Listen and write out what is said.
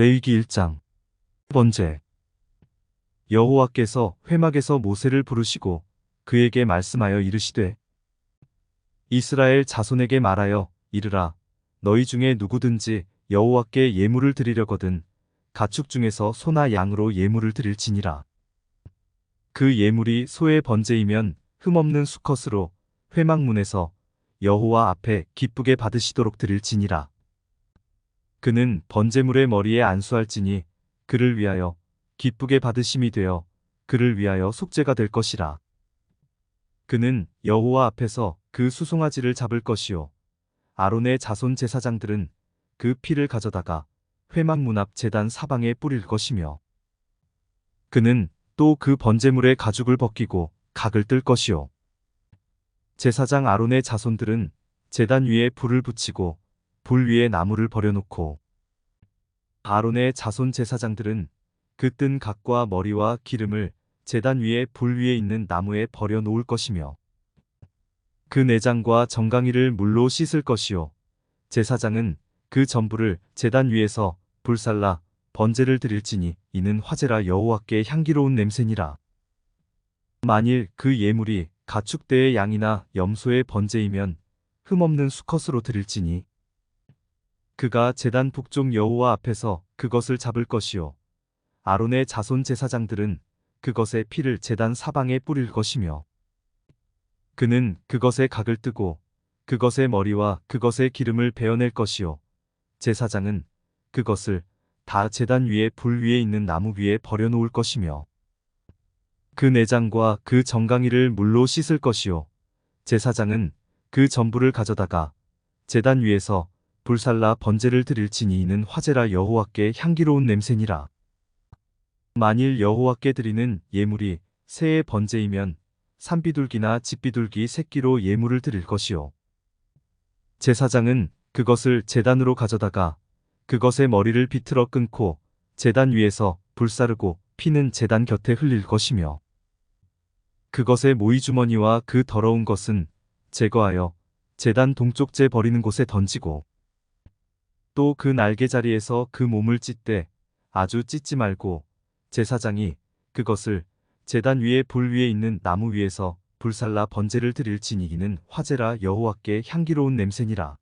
레위기 1장. 번째 여호와께서 회막에서 모세를 부르시고 그에게 말씀하여 이르시되 이스라엘 자손에게 말하여 이르라. 너희 중에 누구든지 여호와께 예물을 드리려거든 가축 중에서 소나 양으로 예물을 드릴지니라. 그 예물이 소의 번제이면 흠없는 수컷으로 회막문에서 여호와 앞에 기쁘게 받으시도록 드릴지니라 그는 번제물의 머리에 안수할지니 그를 위하여 기쁘게 받으심이 되어 그를 위하여 속죄가 될 것이라. 그는 여호와 앞에서 그 수송아지를 잡을 것이요. 아론의 자손 제사장들은 그 피를 가져다가 회막 문앞 제단 사방에 뿌릴 것이며 그는 또 그 번제물의 가죽을 벗기고 각을 뜰 것이요. 제사장 아론의 자손들은 제단 위에 불을 붙이고 불 위에 나무를 버려놓고 아론의 자손 제사장들은 그 뜬 각과 머리와 기름을 제단 위에 불 위에 있는 나무에 버려 놓을 것이며 그 내장과 정강이를 물로 씻을 것이요. 제사장은 그 전부를 제단 위에서 불살라 번제를 드릴지니 이는 화제라 여호와께 향기로운 냄새니라. 만일 그 예물이 가축대의 양이나 염소의 번제이면 흠없는 수컷으로 드릴지니 그가 제단 북쪽 여호와 앞에서 그것을 잡을 것이요. 아론의 자손 제사장들은 그것의 피를 제단 사방에 뿌릴 것이며 그는 그것의 각을 뜨고 그것의 머리와 그것의 기름을 베어낼 것이요. 제사장은 그것을 다 제단 위에 불 위에 있는 나무 위에 버려 놓을 것이며 그 내장과 그 정강이를 물로 씻을 것이요. 제사장은 그 전부를 가져다가 제단 위에서 불살라 번제를 드릴지니 이는 화제라 여호와께 향기로운 냄새니라. 만일 여호와께 드리는 예물이 새의 번제이면 산비둘기나 집비둘기 새끼로 예물을 드릴 것이요. 제사장은 그것을 제단으로 가져다가 그것의 머리를 비틀어 끊고 제단 위에서 불사르고 피는 제단 곁에 흘릴 것이며 그것의 모이주머니와 그 더러운 것은 제거하여 제단 동쪽제 버리는 곳에 던지고 또 그 날개 자리에서 그 몸을 찢되 아주 찢지 말고 제사장이 그것을 제단 위에 불 위에 있는 나무 위에서 불살라 번제를 드릴지니 이는 화제라 여호와께 향기로운 냄새니라.